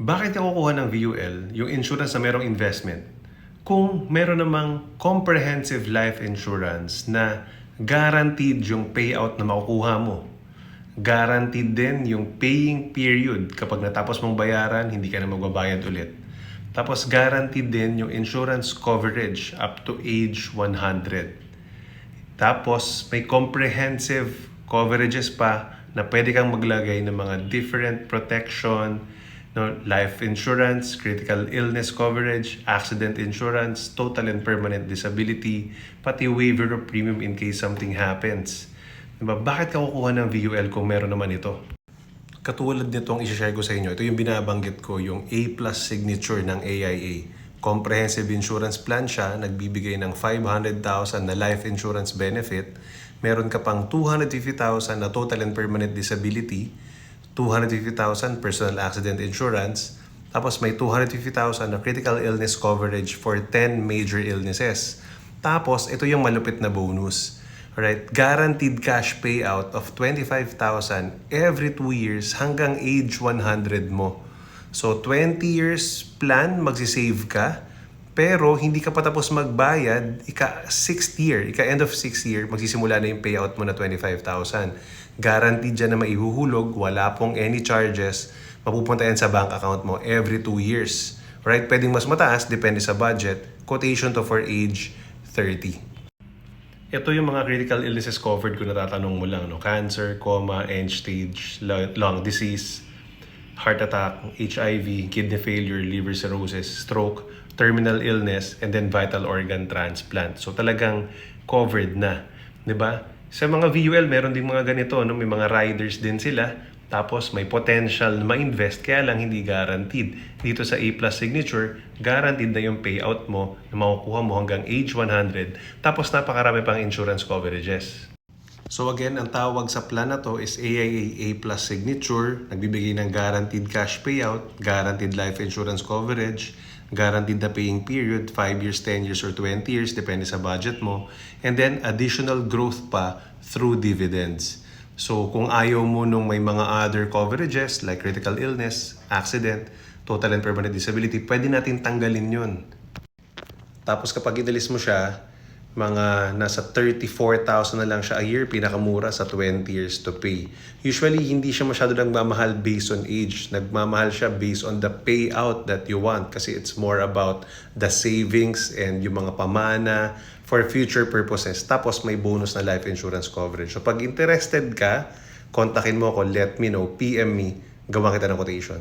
Bakit ka kukuha ng VUL, yung insurance na merong investment, kung meron namang comprehensive life insurance na guaranteed yung payout na makukuha mo? Guaranteed din yung paying period kapag natapos mong bayaran, hindi ka na magbabayad ulit. Tapos guaranteed din yung insurance coverage up to age 100. Tapos may comprehensive coverages pa na pwede kang maglagay ng mga different protection, no, life insurance, critical illness coverage, accident insurance, total and permanent disability, pati waiver of premium in case something happens. Diba? Bakit ka kukuha ng VUL kung meron naman ito? Katulad nitong i-share ko sa inyo, ito yung binabanggit ko, yung A plus signature ng AIA. Comprehensive insurance plan siya, nagbibigay ng 500,000 na life insurance benefit. Meron ka pang 250,000 na total and permanent disability, 250,000 personal accident insurance, tapos may 250,000 na critical illness coverage for 10 major illnesses. Tapos, ito yung malupit na bonus. Alright, guaranteed cash payout of 25,000 every 2 years hanggang age 100 mo. So 20 years plan, magsisave ka, pero hindi ka pa tapos magbayad, ika 6th year, ika end of 6th year, magsisimula na yung payout mo na 25,000. Guaranteed dyan na maihuhulog, wala pong any charges, mapupunta yan sa bank account mo every 2 years. Right? Pwedeng mas mataas, depende sa budget. Quotation to for age 30. Ito yung mga critical illnesses covered kung natatanong mo lang. No? Cancer, coma, end stage, lu- lung disease, heart attack, HIV, kidney failure, liver cirrhosis, stroke, terminal illness, and then vital organ transplant. So talagang covered na. 'di ba? Sa mga VUL, meron din mga ganito. No? May mga riders din sila. Tapos may potential na ma-invest, kaya lang hindi guaranteed. Dito sa A Plus Signature, guaranteed na yung payout mo na makukuha mo hanggang age 100. Tapos napakarami pang insurance coverages. So again, ang tawag sa plan na to is AIA A Plus Signature. Nagbibigay ng guaranteed cash payout, guaranteed life insurance coverage, guaranteed na paying period, 5 years, 10 years, or 20 years, depende sa budget mo. And then additional growth pa through dividends. So kung ayaw mo nung may mga other coverages like critical illness, accident, total and permanent disability, pwede natin tanggalin yun. Tapos kapag inalis mo siya, mga nasa 34,000 na lang siya a year, pinakamura sa 20 years to pay. Usually, hindi siya masyado nagmamahal based on age. Nagmamahal siya based on the payout that you want kasi it's more about the savings and yung mga pamana for future purposes. Tapos may bonus na life insurance coverage. So pag interested ka, kontakin mo ako, let me know, PM me, gawa kita ng quotation.